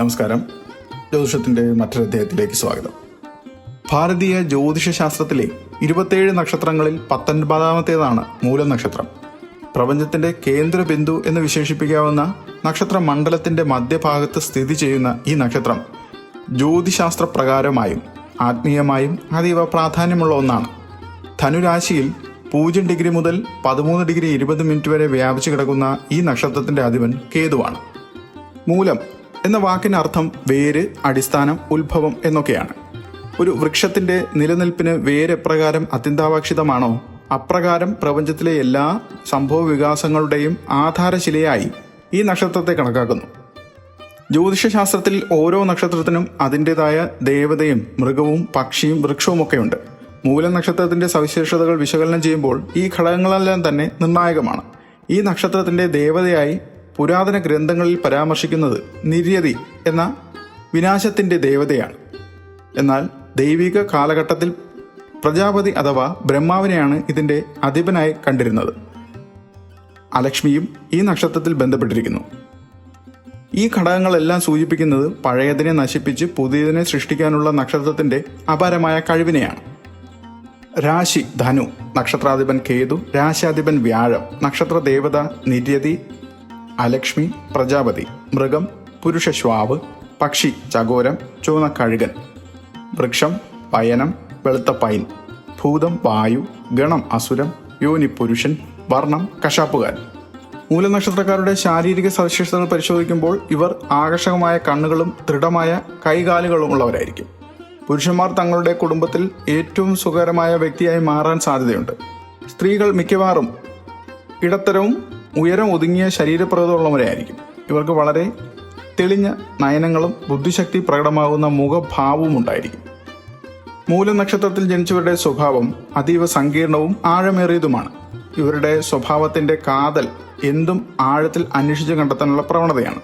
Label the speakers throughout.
Speaker 1: നമസ്കാരം. ജ്യോതിഷത്തിന്റെ മറ്റൊരു അധ്യായത്തിലേക്ക് സ്വാഗതം. ഭാരതീയ ജ്യോതിഷ ശാസ്ത്രത്തിലെ ഇരുപത്തേഴ് നക്ഷത്രങ്ങളിൽ പത്തൊൻപതാമത്തേതാണ് മൂലം നക്ഷത്രം പ്രപഞ്ചത്തിന്റെ കേന്ദ്ര ബിന്ദു എന്ന് വിശേഷിപ്പിക്കാവുന്ന നക്ഷത്ര മണ്ഡലത്തിന്റെ മധ്യഭാഗത്ത് സ്ഥിതി ചെയ്യുന്ന ഈ നക്ഷത്രം ജ്യോതിശാസ്ത്ര പ്രകാരമായും ആത്മീയമായും അതീവ പ്രാധാന്യമുള്ള ഒന്നാണ്. ധനുരാശിയിൽ പൂജ്യം ഡിഗ്രി മുതൽ പതിമൂന്ന് ഡിഗ്രി ഇരുപത് മിനിറ്റ് വരെ വ്യാപിച്ചു കിടക്കുന്ന ഈ നക്ഷത്രത്തിന്റെ അധിപൻ കേതുവാണ്. മൂലം എന്ന വാക്കിന് അർത്ഥം വേര് അടിസ്ഥാനം ഉത്ഭവം എന്നൊക്കെയാണ്. ഒരു വൃക്ഷത്തിന്റെ നിലനിൽപ്പിന് വേര് എപ്രകാരം അത്യന്താപേക്ഷിതമാണോ? അപ്രകാരം പ്രപഞ്ചത്തിലെ എല്ലാ സംഭവ വികാസങ്ങളുടെയും ആധാരശിലയായി ഈ നക്ഷത്രത്തെ കണക്കാക്കുന്നു. ജ്യോതിഷശാസ്ത്രത്തിൽ ഓരോ നക്ഷത്രത്തിനും അതിന്റെതായ ദേവതയും മൃഗവും പക്ഷിയും വൃക്ഷവുമൊക്കെയുണ്ട് മൂല നക്ഷത്രത്തിന്റെ സവിശേഷതകൾ വിശകലനം ചെയ്യുമ്പോൾ ഈ ഘടകങ്ങളെല്ലാം തന്നെ നിർണായകമാണ്. ഈ നക്ഷത്രത്തിന്റെ ദേവതയായി പുരാതന ഗ്രന്ഥങ്ങളിൽ പരാമർശിക്കുന്നത് നിര്യതി എന്ന വിനാശത്തിന്റെ ദേവതയാണ്. എന്നാൽ ദൈവിക കാലഘട്ടത്തിൽ പ്രജാപതി അഥവാ ബ്രഹ്മാവിനെയാണ് ഇതിന്റെ അധിപനായി കണ്ടിരുന്നത്. അലക്ഷ്മിയും ഈ നക്ഷത്രത്തിൽ ബന്ധപ്പെട്ടിരിക്കുന്നു. ഈ ഘടകങ്ങളെല്ലാം സൂചിപ്പിക്കുന്നത് പഴയതിനെ നശിപ്പിച്ച് പുതിയതിനെ സൃഷ്ടിക്കാനുള്ള നക്ഷത്രത്തിന്റെ അപാരമായ കഴിവിനെയാണ്. രാശി ധനു നക്ഷത്രാധിപൻ കേതു രാശാധിപൻ വ്യാഴം നക്ഷത്ര ദേവത നിര്യതി അലക്ഷ്മി പ്രജാപതി മൃഗം പുരുഷശ്വാവ് പക്ഷി ചകോരം ചുവന്ന കഴുകൻ വൃക്ഷം പയനം വെളുത്ത പൈൻ ഭൂതം വായു ഗണം അസുരം യോനി പുരുഷൻ വർണം കശാപ്പുകാരൻ. മൂലനക്ഷത്രക്കാരുടെ ശാരീരിക സവിശേഷതകൾ പരിശോധിക്കുമ്പോൾ ഇവർ ആകർഷകമായ കണ്ണുകളും ദൃഢമായ കൈകാലുകളും ഉള്ളവരായിരിക്കും. പുരുഷന്മാർ തങ്ങളുടെ കുടുംബത്തിൽ ഏറ്റവും സുഖകരമായ വ്യക്തിയായി മാറാൻ സാധ്യതയുണ്ട്. സ്ത്രീകൾ മിക്കവാറും ഇടത്തരവും ഉയരം ഒതുങ്ങിയ ശരീരപ്രകൃതമുള്ളവരായിരിക്കും ഇവർക്ക് വളരെ തെളിഞ്ഞ നയനങ്ങളും ബുദ്ധിശക്തി പ്രകടമാകുന്ന മുഖഭാവവും ഉണ്ടായിരിക്കും. മൂലനക്ഷത്രത്തിൽ ജനിച്ചവരുടെ സ്വഭാവം അതീവ സങ്കീർണവും ആഴമേറിയതുമാണ്. ഇവരുടെ സ്വഭാവത്തിന്റെ കാതൽ എന്തും ആഴത്തിൽ അന്വേഷിച്ച് കണ്ടെത്താനുള്ള പ്രവണതയാണ്.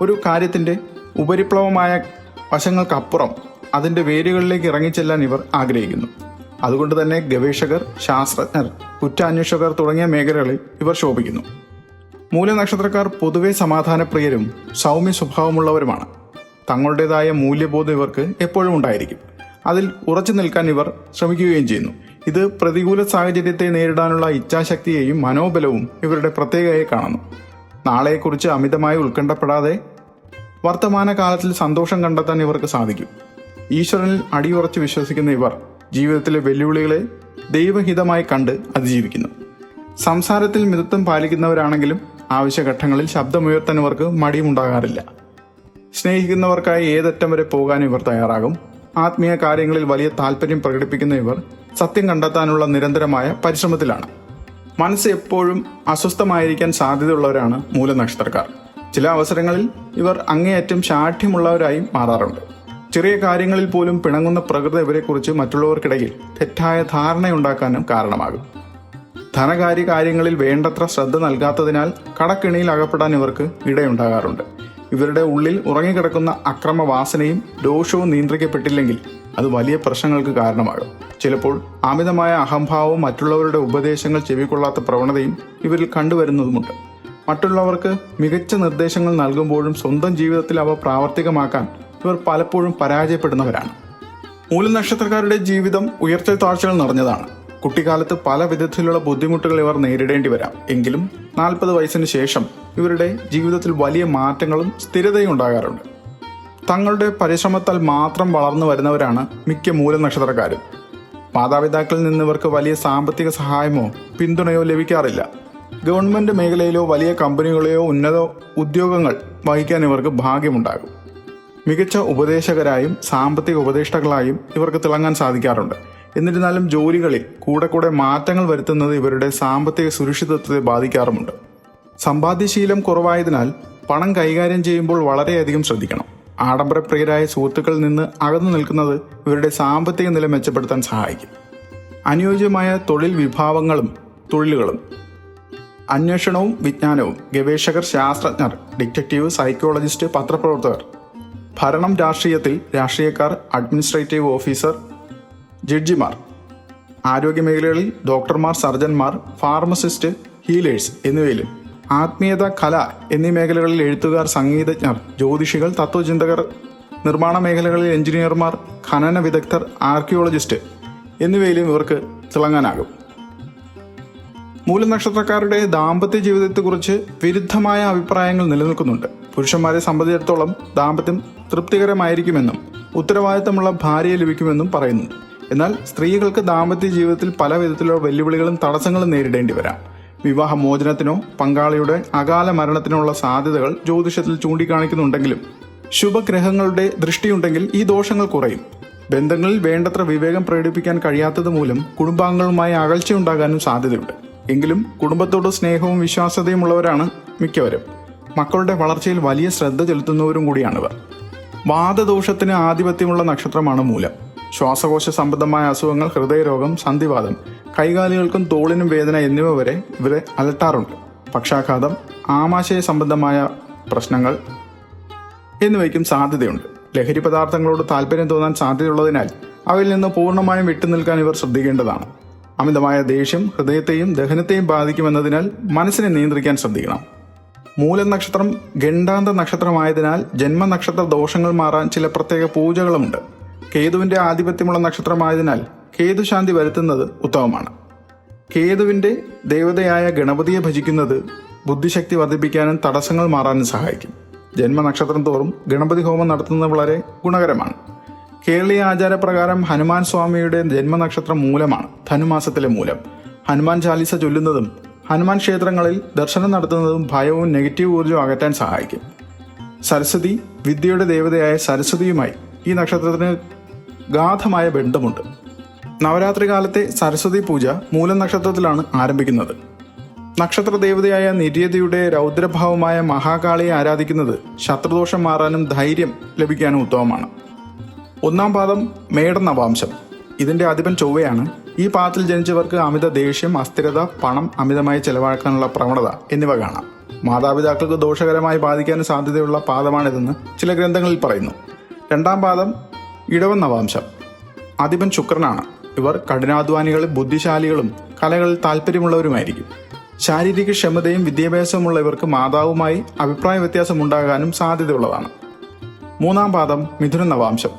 Speaker 1: ഒരു കാര്യത്തിന്റെ ഉപരിപ്ലവമായ വശങ്ങൾക്കപ്പുറം അതിന്റെ വേരുകളിലേക്ക് ഇറങ്ങിച്ചെല്ലാൻ ഇവർ ആഗ്രഹിക്കുന്നു. അതുകൊണ്ട് തന്നെ ഗവേഷകർ ശാസ്ത്രജ്ഞർ കുറ്റാന്വേഷകർ തുടങ്ങിയ മേഖലകളിൽ ഇവർ ശോഭിക്കുന്നു. മൂലനക്ഷത്രക്കാർ പൊതുവെ സമാധാനപ്രിയരും സൗമ്യ സ്വഭാവമുള്ളവരുമാണ് തങ്ങളുടേതായ മൂല്യബോധം ഇവർക്ക് എപ്പോഴും ഉണ്ടായിരിക്കും. അതിൽ ഉറച്ചു നിൽക്കാൻ ഇവർ ശ്രമിക്കുകയും ചെയ്യുന്നു. ഇത് പ്രതികൂല സാഹചര്യത്തെ നേരിടാനുള്ള ഇച്ഛാശക്തിയെയും മനോബലവും ഇവരുടെ പ്രത്യേകതയെ കാണുന്നു. നാളെയെക്കുറിച്ച് അമിതമായി ഉത്കണ്ഠപ്പെടാതെ വർത്തമാന കാലത്തിൽ സന്തോഷം കണ്ടെത്താൻ ഇവർക്ക് സാധിക്കും. ഈശ്വരനിൽ അടിയുറച്ച് വിശ്വസിക്കുന്ന ഇവർ ജീവിതത്തിലെ വെല്ലുവിളികളെ ദൈവഹിതമായി കണ്ട് അതിജീവിക്കുന്നു. സംസാരത്തിൽ മിതത്വം പാലിക്കുന്നവരാണെങ്കിലും ആവശ്യഘട്ടങ്ങളിൽ ശബ്ദമുയർത്താൻ ഇവർക്ക് മടിയുമുണ്ടാകാറില്ല. സ്നേഹിക്കുന്നവർക്കായി ഏതറ്റം വരെ പോകാൻ ഇവർ തയ്യാറാകും. ആത്മീയ കാര്യങ്ങളിൽ വലിയ താല്പര്യം പ്രകടിപ്പിക്കുന്ന ഇവർ സത്യം കണ്ടെത്താനുള്ള നിരന്തരമായ പരിശ്രമത്തിലാണ്. മനസ്സ് എപ്പോഴും അസ്വസ്ഥമായിരിക്കാൻ സാധ്യതയുള്ളവരാണ് മൂലനക്ഷത്രക്കാർ. ചില അവസരങ്ങളിൽ ഇവർ അങ്ങേയറ്റം ശാഠ്യമുള്ളവരായി മാറാറുണ്ട്. ചെറിയ കാര്യങ്ങളിൽ പോലും പിണങ്ങുന്ന പ്രകൃതി ഇവരെക്കുറിച്ച് മറ്റുള്ളവർക്കിടയിൽ തെറ്റായ ധാരണയുണ്ടാക്കാനും കാരണമാകും. ധനകാര്യ കാര്യങ്ങളിൽ വേണ്ടത്ര ശ്രദ്ധ നൽകാത്തതിനാൽ കടക്കിണിയിൽ അകപ്പെടാൻ ഇവർക്ക് ഇടയുണ്ടാകാറുണ്ട്. ഇവരുടെ ഉള്ളിൽ ഉറങ്ങിക്കിടക്കുന്ന അക്രമവാസനയും ദോഷവും നിയന്ത്രിക്കപ്പെട്ടില്ലെങ്കിൽ അത് വലിയ പ്രശ്നങ്ങൾക്ക് കാരണമാകും. ചിലപ്പോൾ അമിതമായ അഹംഭാവവും മറ്റുള്ളവരുടെ ഉപദേശങ്ങൾ ചെവിക്കൊള്ളാത്ത പ്രവണതയും ഇവരിൽ കണ്ടുവരുന്നതുമുണ്ട്. മറ്റുള്ളവർക്ക് മികച്ച നിർദ്ദേശങ്ങൾ നൽകുമ്പോഴും സ്വന്തം ജീവിതത്തിൽ അവ പ്രാവർത്തികമാക്കാൻ ഇവർ പലപ്പോഴും പരാജയപ്പെടുന്നവരാണ്. മൂലനക്ഷത്രക്കാരുടെ ജീവിതം ഉയർച്ച താഴ്ചകൾ നിറഞ്ഞതാണ്. കുട്ടിക്കാലത്ത് പല വിധത്തിലുള്ള ബുദ്ധിമുട്ടുകൾ ഇവർ നേരിടേണ്ടി വരാം. എങ്കിലും നാൽപ്പത് വയസ്സിന് ശേഷം ഇവരുടെ ജീവിതത്തിൽ വലിയ മാറ്റങ്ങളും സ്ഥിരതയും ഉണ്ടാകാറുണ്ട്. തങ്ങളുടെ പരിശ്രമത്താൽ മാത്രം വളർന്നു വരുന്നവരാണ് മിക്ക മൂലനക്ഷത്രക്കാരും. മാതാപിതാക്കളിൽ നിന്ന് ഇവർക്ക് വലിയ സാമ്പത്തിക സഹായമോ പിന്തുണയോ ലഭിക്കാറില്ല. ഗവൺമെന്റ് മേഖലയിലോ വലിയ കമ്പനികളെയോ ഉന്നത ഉദ്യോഗങ്ങൾ വഹിക്കാൻ ഇവർക്ക് ഭാഗ്യമുണ്ടാകും. മികച്ച ഉപദേശകരായും സാമ്പത്തിക ഉപദേഷ്ടാക്കളായും ഇവർക്ക് തിളങ്ങാൻ സാധിക്കാറുണ്ട്. എന്നിരുന്നാലും ജോലികളിൽ കൂടെ കൂടെ മാറ്റങ്ങൾ വരുത്തുന്നത് ഇവരുടെ സാമ്പത്തിക സുരക്ഷിതത്വത്തെ ബാധിക്കാറുമുണ്ട്. സമ്പാദ്യശീലം കുറവായതിനാൽ പണം കൈകാര്യം ചെയ്യുമ്പോൾ വളരെയധികം ശ്രദ്ധിക്കണം. ആഡംബരപ്രിയരായ സുഹൃത്തുക്കളിൽ നിന്ന് അകന്നു നിൽക്കുന്നത് ഇവരുടെ സാമ്പത്തിക നില മെച്ചപ്പെടുത്താൻ സഹായിക്കും. അനുയോജ്യമായ തൊഴിൽ വിഭാവങ്ങളും തൊഴിലുകളും അന്വേഷണവും വിജ്ഞാനവും ഗവേഷകർ ശാസ്ത്രജ്ഞർ ഡിറ്റക്റ്റീവ് സൈക്കോളജിസ്റ്റ് പത്രപ്രവർത്തകർ ഭരണം രാഷ്ട്രീയത്തിൽ രാഷ്ട്രീയക്കാർ അഡ്മിനിസ്ട്രേറ്റീവ് ഓഫീസർ ജഡ്ജിമാർ ആരോഗ്യമേഖലകളിൽ ഡോക്ടർമാർ സർജന്മാർ ഫാർമസിസ്റ്റ് ഹീലേഴ്സ് എന്നിവയിലും ആത്മീയത കല എന്നീ മേഖലകളിൽ എഴുത്തുകാർ സംഗീതജ്ഞർ ജ്യോതിഷികൾ തത്വചിന്തകർ നിർമ്മാണ മേഖലകളിൽ എഞ്ചിനീയർമാർ ഖനന വിദഗ്ധർ ആർക്കിയോളജിസ്റ്റ് എന്നിവയിലും ഇവർക്ക് തിളങ്ങാനാകും. മൂലനക്ഷത്രക്കാരുടെ ദാമ്പത്യ ജീവിതത്തെക്കുറിച്ച് വിരുദ്ധമായ അഭിപ്രായങ്ങൾ നിലനിൽക്കുന്നുണ്ട്. പുരുഷന്മാരെ സംബന്ധിച്ചിടത്തോളം ദാമ്പത്യം തൃപ്തികരമായിരിക്കുമെന്നും ഉത്തരവാദിത്തമുള്ള ഭാര്യയെ ലഭിക്കുമെന്നും പറയുന്നുണ്ട്. എന്നാൽ സ്ത്രീകൾക്ക് ദാമ്പത്യ ജീവിതത്തിൽ പല വിധത്തിലുള്ള വെല്ലുവിളികളും തടസ്സങ്ങളും നേരിടേണ്ടി വരാം. വിവാഹ മോചനത്തിനോ പങ്കാളിയുടെ അകാല മരണത്തിനുള്ള സാധ്യതകൾ ജ്യോതിഷത്തിൽ ചൂണ്ടിക്കാണിക്കുന്നുണ്ടെങ്കിലും ശുഭഗ്രഹങ്ങളുടെ ദൃഷ്ടിയുണ്ടെങ്കിൽ ഈ ദോഷങ്ങൾ കുറയും. ബന്ധങ്ങളിൽ വേണ്ടത്ര വിവേകം പ്രകടിപ്പിക്കാൻ കഴിയാത്തത് മൂലം കുടുംബാംഗങ്ങളുമായി അകൽച്ചയുണ്ടാകാനും സാധ്യതയുണ്ട്. എങ്കിലും കുടുംബത്തോട് സ്നേഹവും വിശ്വാസ്യതയും ഉള്ളവരാണ് മിക്കവരും. മക്കളുടെ വളർച്ചയിൽ വലിയ ശ്രദ്ധ ചെലുത്തുന്നവരും കൂടിയാണിവർ. വാദദോഷത്തിന് ആധിപത്യമുള്ള നക്ഷത്രമാണ് മൂലം. ശ്വാസകോശ സംബന്ധമായ അസുഖങ്ങൾ ഹൃദയരോഗം സന്ധിവാദം കൈകാലികൾക്കും തോളിനും വേദന എന്നിവ വരെ ഇവരെ അലട്ടാറുണ്ട്. പക്ഷാഘാതം ആമാശയ സംബന്ധമായ പ്രശ്നങ്ങൾ എന്നിവയ്ക്കും സാധ്യതയുണ്ട്. ലഹരി പദാർത്ഥങ്ങളോട് താല്പര്യം തോന്നാൻ സാധ്യതയുള്ളതിനാൽ അവയിൽ നിന്ന് പൂർണമായും വിട്ടുനിൽക്കാൻ ഇവർ ശ്രദ്ധിക്കേണ്ടതാണ്. അമിതമായ ദേഷ്യം ഹൃദയത്തെയും ദഹനത്തെയും ബാധിക്കുമെന്നതിനാൽ മനസ്സിനെ നിയന്ത്രിക്കാൻ ശ്രദ്ധിക്കണം. മൂലനക്ഷത്രം നക്ഷത്രം ഗണ്ടാന്ത നക്ഷത്രമായതിനാൽ ജന്മനക്ഷത്ര ദോഷങ്ങൾ മാറാൻ ചില പ്രത്യേക പൂജകളുമുണ്ട്. കേതുവിന്റെ ആധിപത്യമുള്ള നക്ഷത്രമായതിനാൽ കേതുശാന്തി വരുത്തുന്നത് ഉത്തമമാണ്. കേതുവിന്റെ ദേവതയായ ഗണപതിയെ ഭജിക്കുന്നത് ബുദ്ധിശക്തി വർദ്ധിപ്പിക്കാനും തടസ്സങ്ങൾ മാറാനും സഹായിക്കും. ജന്മനക്ഷത്രം തോറും ഗണപതി ഹോമം നടത്തുന്നത് വളരെ ഗുണകരമാണ്. കേരളീയ ആചാരപ്രകാരം ഹനുമാൻ സ്വാമിയുടെ ജന്മനക്ഷത്രം മൂലമാണ് ധനുമാസത്തിലെ മൂലം. ഹനുമാൻ ചാലിസ ചൊല്ലുന്നതും ഹനുമാൻ ക്ഷേത്രങ്ങളിൽ ദർശനം നടത്തുന്നതും ഭയവും നെഗറ്റീവ് ഊർജവും അകറ്റാൻ സഹായിക്കും. സരസ്വതി വിദ്യയുടെ ദേവതയായ സരസ്വതിയുമായി ഈ നക്ഷത്രത്തിന് ഗാഠമായ ബന്ധമുണ്ട്. നവരാത്രി കാലത്തെ സരസ്വതി പൂജ മൂലം നക്ഷത്രത്തിലാണ് ആരംഭിക്കുന്നത്. നക്ഷത്ര ദേവതയായ നിര്യതയുടെ രൗദ്രഭാവമായ മഹാകാളിയെ ആരാധിക്കുന്നത് ശത്രുദോഷം മാറാനും ധൈര്യം ലഭിക്കാനും ഉത്തമമാണ്. ഒന്നാം പാദം മേട നവാംശം ഇതിന്റെ അധിപൻ ചൊവ്വയാണ്. ഈ പാദത്തിൽ ജനിച്ചവർക്ക് അമിത ദേഷ്യം അസ്ഥിരത പണം അമിതമായി ചെലവാക്കാനുള്ള പ്രവണത എന്നിവ കാണാം. മാതാപിതാക്കൾക്ക് ദോഷകരമായി ബാധിക്കാൻ സാധ്യതയുള്ള പാദമാണിതെന്ന് ചില ഗ്രന്ഥങ്ങളിൽ പറയുന്നു. രണ്ടാം പാദം ഇടവൻ നവാംശം അധിപൻ ശുക്രനാണ്. ഇവർ കഠിനാധ്വാനികളും ബുദ്ധിശാലികളും കലകളിൽ താല്പര്യമുള്ളവരുമായിരിക്കും ശാരീരിക ക്ഷമതയും വിദ്യാഭ്യാസമുള്ള ഇവർക്ക് മാതാവുമായി അഭിപ്രായ വ്യത്യാസം ഉണ്ടാകാനും സാധ്യതയുള്ളതാണ്. മൂന്നാം പാദം മിഥുന നവാംശം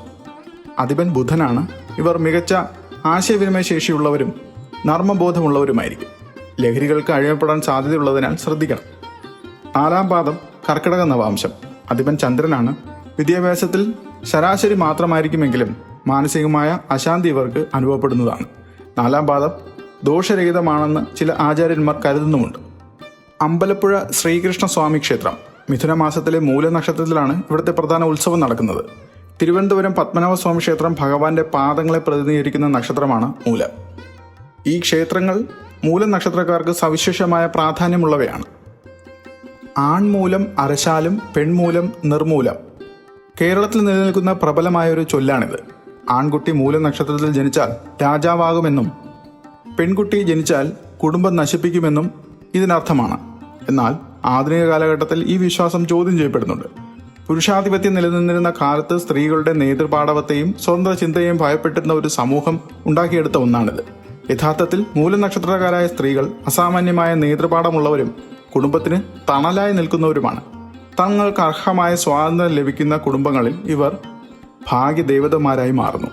Speaker 1: അധിപൻ ബുധനാണ്. ഇവർ മികച്ച ആശയവിനിമയ ശേഷിയുള്ളവരും നർമ്മബോധമുള്ളവരുമായിരിക്കും. ലഹരികൾക്ക് അഴിമപ്പെടാൻ സാധ്യതയുള്ളതിനാൽ ശ്രദ്ധിക്കണം. നാലാം പാദം കർക്കിടക നവാംശം അധിപൻ ചന്ദ്രനാണ്. വിദ്യാഭ്യാസത്തിൽ ശരാശരി മാത്രമായിരിക്കുമെങ്കിലും മാനസികമായ അശാന്തി ഇവർക്ക് അനുഭവപ്പെടുന്നതാണ്. നാലാം പാദം ദോഷരഹിതമാണെന്ന് ചില ആചാര്യന്മാർ കരുതുന്നുമുണ്ട്. അമ്പലപ്പുഴ ശ്രീകൃഷ്ണ സ്വാമി ക്ഷേത്രം മിഥുന മാസത്തിലെ മൂലനക്ഷത്രത്തിലാണ് ഇവിടുത്തെ പ്രധാന ഉത്സവം നടക്കുന്നത്. തിരുവനന്തപുരം പത്മനാഭ സ്വാമി ക്ഷേത്രം ഭഗവാന്റെ പാദങ്ങളെ പ്രതിനിധീകരിക്കുന്ന നക്ഷത്രമാണ് മൂലം. ഈ ക്ഷേത്രങ്ങൾ മൂലം നക്ഷത്രക്കാർക്ക് സവിശേഷമായ പ്രാധാന്യമുള്ളവയാണ്. ആൺമൂലം അരശാലും പെൺമൂലം നിർമൂലം കേരളത്തിൽ നിലനിൽക്കുന്ന പ്രബലമായ ഒരു ചൊല്ലാണിത്. ആൺകുട്ടി മൂലനക്ഷത്രത്തിൽ ജനിച്ചാൽ രാജാവാകുമെന്നും പെൺകുട്ടി ജനിച്ചാൽ കുടുംബം നശിപ്പിക്കുമെന്നും ഇതിനർത്ഥമാണ്. എന്നാൽ ആധുനിക കാലഘട്ടത്തിൽ ഈ വിശ്വാസം ചോദ്യം ചെയ്യപ്പെടുന്നുണ്ട്. പുരുഷാധിപത്യം നിലനിന്നിരുന്ന കാലത്ത് സ്ത്രീകളുടെ നേതൃപാടവത്തെയും സ്വതന്ത്ര ചിന്തയെയും ഭയപ്പെട്ടിരുന്ന ഒരു സമൂഹം ഉണ്ടാക്കിയെടുത്ത ഒന്നാണിത്. യഥാർത്ഥത്തിൽ മൂലനക്ഷത്രക്കാരായ സ്ത്രീകൾ അസാമാന്യമായ നേതൃപാഠമുള്ളവരും കുടുംബത്തിന് തണലായി നിൽക്കുന്നവരുമാണ്. തങ്ങൾക്ക് അർഹമായ സ്വാതന്ത്ര്യം ലഭിക്കുന്ന കുടുംബങ്ങളിൽ ഇവർ ഭാഗ്യദേവതമാരായി മാറുന്നു.